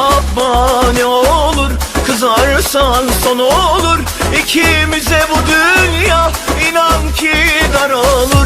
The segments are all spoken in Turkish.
yapma ne olur Kızarsan son olur. İkimize bu dünya inan ki dar olur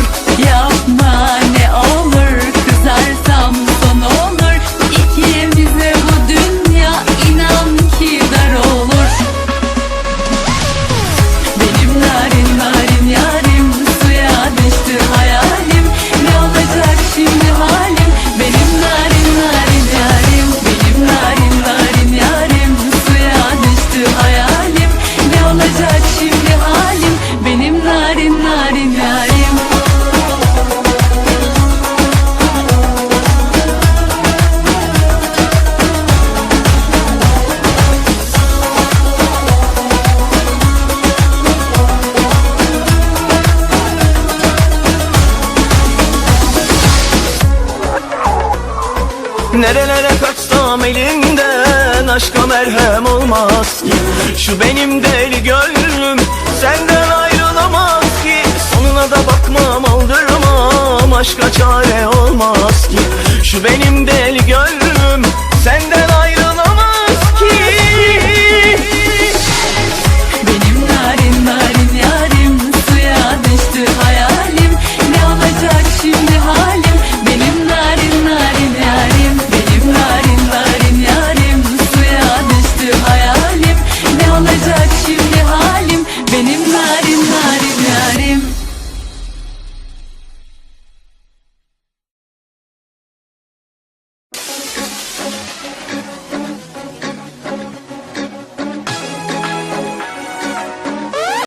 Nerelere kaçsam elinden Aşka merhem olmaz ki. Şu benim deli gönlüm Senden ayrılamaz ki. Sonuna da bakmam aldırmam Aşka çare olmaz ki. Şu benim deli gönlüm